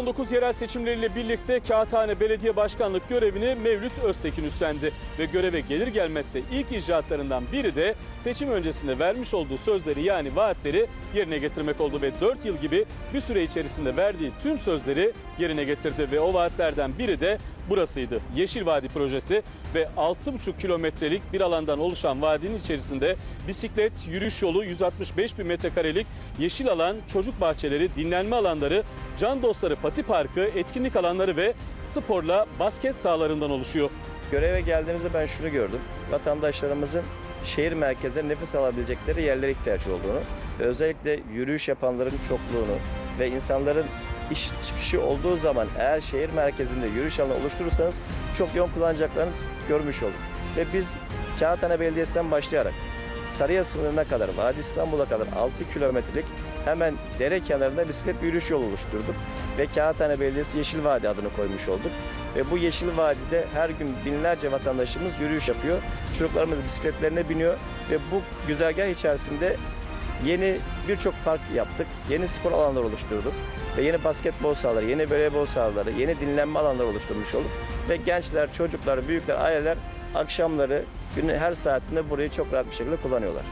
2019 yerel seçimleriyle birlikte Kağıthane Belediye Başkanlık görevini Mevlüt Öztekin üstlendi. Ve göreve gelir gelmezse ilk icraatlarından biri de seçim öncesinde vermiş olduğu sözleri yani vaatleri yerine getirmek oldu. Ve 4 yıl gibi bir süre içerisinde verdiği tüm sözleri yerine getirdi. Ve o vaatlerden biri de burasıydı. Yeşil Vadi projesi ve 6,5 kilometrelik bir alandan oluşan vadinin içerisinde bisiklet, yürüyüş yolu, 165 bin metrekarelik yeşil alan, çocuk bahçeleri, dinlenme alanları, can dostları pati parkı, etkinlik alanları ve sporla basket sahalarından oluşuyor. Göreve geldiğimizde ben şunu gördüm. Vatandaşlarımızın şehir merkezinde nefes alabilecekleri yerlere ihtiyaç olduğunu özellikle yürüyüş yapanların çokluğunu ve insanların iş çıkışı olduğu zaman eğer şehir merkezinde yürüyüş alanı oluşturursanız çok yoğun kullanacaklarını görmüş olduk. Ve biz Kağıthane Belediyesi'nden başlayarak Sarıya sınırına kadar, Vadi İstanbul'a kadar 6 kilometrelik hemen dere kenarında bisiklet yürüyüş yolu oluşturduk. Ve Kağıthane Belediyesi Yeşil Vadi adını koymuş olduk. Ve bu Yeşil Vadi'de her gün binlerce vatandaşımız yürüyüş yapıyor. Çocuklarımız bisikletlerine biniyor ve bu güzergah içerisinde yeni birçok park yaptık. Yeni spor alanları oluşturduk. Ve yeni basketbol sahaları, yeni voleybol sahaları, yeni dinlenme alanları oluşturmuş olduk. Ve gençler, çocuklar, büyükler, aileler akşamları günün her saatinde burayı çok rahat bir şekilde kullanıyorlar.